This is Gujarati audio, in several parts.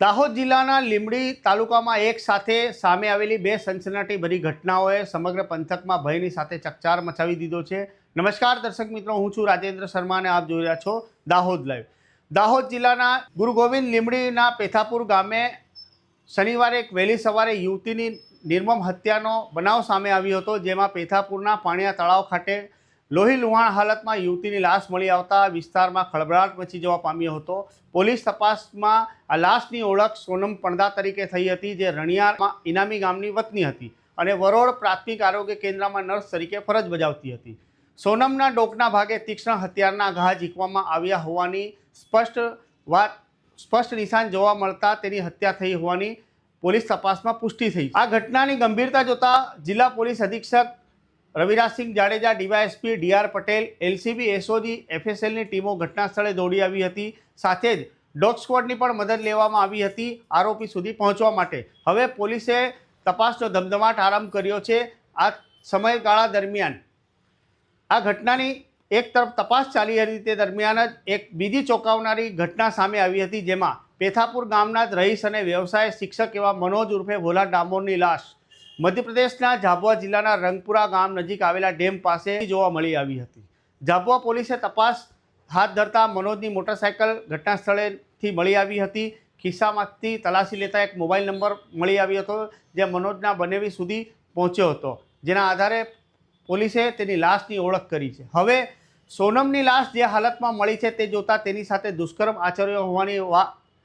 દાહોદ જિલ્લાના લીંબડી તાલુકામાં એક સાથે સામે આવેલી બે સનસનાટીભરી ઘટનાઓએ સમગ્ર પંથકમાં ભયની સાથે ચકચાર મચાવી દીધો છે. નમસ્કાર દર્શક મિત્રો, હું છું રાજેન્દ્ર શર્મા આપ જોઈ રહ્યા છો દાહોદ લાઈવ. દાહોદ જિલ્લાના ગુરુ ગોવિંદ લીંબડીના પેથાપુર ગામે શનિવારે એક વહેલી સવારે યુવતીની નિર્મમ હત્યાનો બનાવ સામે આવ્યો હતો, જેમાં પેથાપુરના પાણીયા તળાવ ખાતે લોહી લુહાણ હાલતમાં યુવતીની લાશ મળી આવતા વિસ્તારમાં ખળભળાટ મચી જવા પામ્યો હતો. પોલીસ તપાસમાં આ લાશની ઓળખ સોનમ પણદા તરીકે થઈ હતી, જે રણિયારમાં ઇનામી ગામની વતની હતી અને વરોડ પ્રાથમિક આરોગ્ય કેન્દ્રમાં નર્સ તરીકે ફરજ બજાવતી હતી. સોનમના ડોકના ભાગે તીક્ષ્ણ હથિયારના ઘા ઝીકવામાં આવ્યા હોવાની સ્પષ્ટ વાત, સ્પષ્ટ નિશાન જોવા મળતા તેની હત્યા થઈ હોવાની પોલીસ તપાસમાં પુષ્ટિ થઈ. આ ઘટનાની ગંભીરતા જોતા જિલ્લા પોલીસ અધિક્ષક Ravirajsinh Jadeja, DYSP DR Patel, LCB, SOG, એફએસએલની ટીમો ઘટનાસ્થળે દોડી આવી હતી. સાથે જ ડોગ સ્ક્વોડની પણ મદદ લેવામાં આવી હતી આરોપી સુધી પહોંચવા માટે. હવે પોલીસે તપાસનો ધમધમાટ આરંભ કર્યો છે આ સમયગાળા દરમિયાન. આ ઘટનાની એક તરફ તપાસ ચાલી હતી તે દરમિયાન જ એક બીજી ચોંકાવનારી ઘટના સામે આવી હતી જેમાં પેથાપુર ગામના જ રહીશ અને વ્યવસાય શિક્ષક એવા મનોજ ઉર્ફે ભોલા ડામોરની લાશ. મધ્યપ્રદેશના ઝાબુઆ જિલ્લાના રંગપુરા ગામ નજીક આવેલા ડેમ પાસે જોવા મળી આવી હતી. ઝાબુઆ પોલીસે તપાસ હાથ ધરતા મનોજની મોટરસાયકલ ઘટના સ્થળેથી મળી આવી હતી. ખિસ્સામાંથી તલાશી લેતા એક મોબાઈલ નંબર મળી આવ્યો હતો, જે મનોજના બનેવી સુધી પહોંચ્યો હતો. જેના આધારે પોલીસે તેની લાશની ઓળખ કરી છે. હવે, સોનમની લાશ જે હાલતમાં મળી છે તે જોતાં તેની સાથે દુષ્કર્મ આચર્યો હોવાની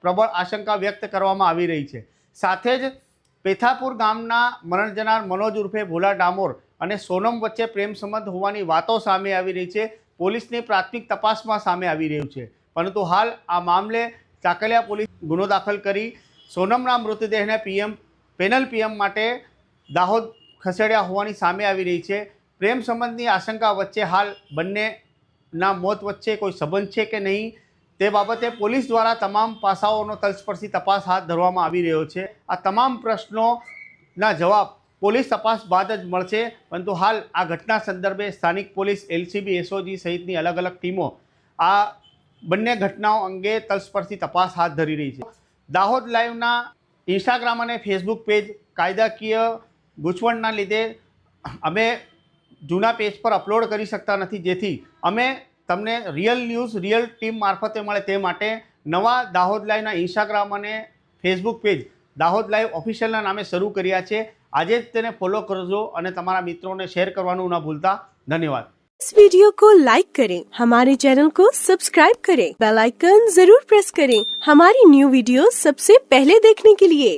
પ્રબળ આશંકા વ્યક્ત કરવામાં આવી રહી છે. સાથે જ પેથાપુર ગામના મરણ જનાર મનોજ ઉર્ફે ભોલા ડામોર અને સોનમ વચ્ચે પ્રેમ સંબંધ હોવાની વાતો સામે આવી રહી છે. પોલીસની પ્રાથમિક તપાસમાં સામે આવી રહ્યું છે. પરંતુ હાલ આ મામલે ચાકલિયા પોલીસ ગુનો દાખલ કરી સોનમના મૃતદેહને પીએમ, પેનલ પીએમ માટે દાહોદ ખસેડ્યા હોવાની સામે આવી રહી છે. પ્રેમ સંબંધની આશંકા વચ્ચે હાલ બંનેના મોત વચ્ચે કોઈ સંબંધ છે કે નહીં? તે બાબતે પોલીસ દ્વારા તમામ પાસાઓનો તલસ્પર્શી તપાસ હાથ ધરવામાં આવી રહ્યો છે. આ તમામ પ્રશ્નોના જવાબ પોલીસ તપાસ બાદ જ મળશે. પરંતુ હાલ આ ઘટના સંદર્ભે સ્થાનિક પોલીસ, એલસીબી, એસઓજી સહિતની અલગ અલગ ટીમો આ બંને ઘટનાઓ અંગે તલસ્પર્શી તપાસ હાથ ધરી રહી છે. દાહોદ લાઈવના ઇન્સ્ટાગ્રામ અને ફેસબુક પેજ કાયદાકીય ગૂંચવણના લીધે અમે જૂના પેજ પર અપલોડ કરી શકતા નથી. જેથી અમે તમને રિયલ ન્યૂઝ રિયલ ટીમ મારફતે મળે તે માટે નવા દાહોદ લાઈવના ઇન્સ્ટાગ્રામ અને ફેસબુક પેજ દાહોદ લાઈવ ઓફિશિયલના નામે શરૂ કર્યા છે આજે જ તેને ફોલો કરજો અને તમારા મિત્રોને શેર કરવાનું ન ભૂલતા ધન્યવાદ इस वीडियो को लाइक करें हमारे चैनल को सब्सक्राइब करें बेल आइकन जरूर प्रेस करें हमारी न्यू वीडियो सबसे पहले देखने के लिए